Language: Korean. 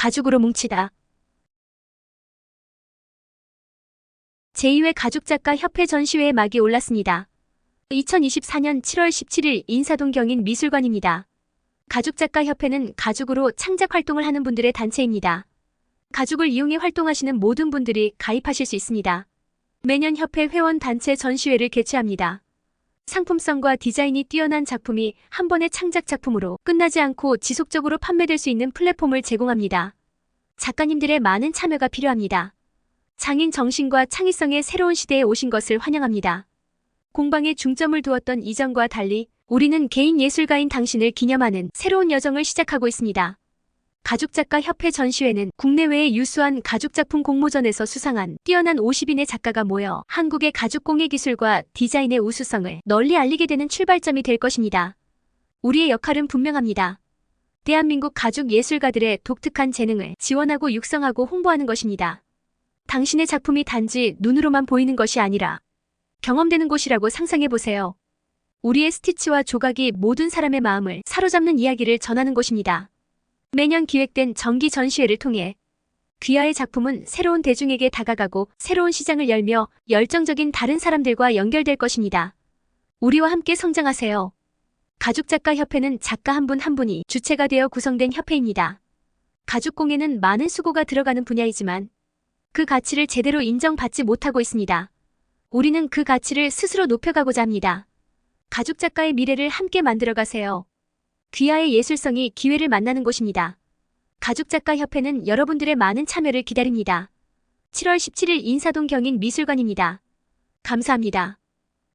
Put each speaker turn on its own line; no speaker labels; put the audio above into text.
가죽으로 뭉치다. 제2회 가죽작가 협회 전시회의 막이 올랐습니다. 2024년 7월 17일 인사동 경인 미술관입니다. 가죽작가협회는 가죽으로 창작 활동을 하는 분들의 단체입니다. 가죽을 이용해 활동하시는 모든 분들이 가입하실 수 있습니다. 매년 협회 회원 단체 전시회를 개최합니다. 상품성과 디자인이 뛰어난 작품이 한 번의 창작 작품으로 끝나지 않고 지속적으로 판매될 수 있는 플랫폼을 제공합니다. 작가님들의 많은 참여가 필요합니다. 장인 정신과 창의성의 새로운 시대에 오신 것을 환영합니다. 공방에 중점을 두었던 이전과 달리 우리는 개인 예술가인 당신을 기념하는 새로운 여정을 시작하고 있습니다. 가죽작가 협회 전시회는 국내외의 유수한 가죽작품 공모전에서 수상한 뛰어난 50인의 작가가 모여 한국의 가죽공예 기술과 디자인의 우수성을 널리 알리게 되는 출발점이 될 것입니다. 우리의 역할은 분명합니다. 대한민국 가죽 예술가들의 독특한 재능을 지원하고 육성하고 홍보하는 것입니다. 당신의 작품이 단지 눈으로만 보이는 것이 아니라 경험되는 곳이라고 상상해 보세요. 우리의 스티치와 조각이 모든 사람의 마음을 사로잡는 이야기를 전하는 곳입니다. 매년 기획된 정기 전시회를 통해 귀하의 작품은 새로운 대중에게 다가가고 새로운 시장을 열며 열정적인 다른 사람들과 연결될 것입니다. 우리와 함께 성장하세요. 가죽작가협회는 작가 한분한 분이 주체가 되어 구성된 협회입니다. 가죽공예는 많은 수고가 들어가는 분야이지만 그 가치를 제대로 인정받지 못하고 있습니다. 우리는 그 가치를 스스로 높여가고자 합니다. 가죽작가의 미래를 함께 만들어가세요. 귀하의 예술성이 기회를 만나는 곳입니다. 가죽작가협회는 여러분들의 많은 참여를 기다립니다. 7월 17일 인사동 경인 미술관입니다. 감사합니다.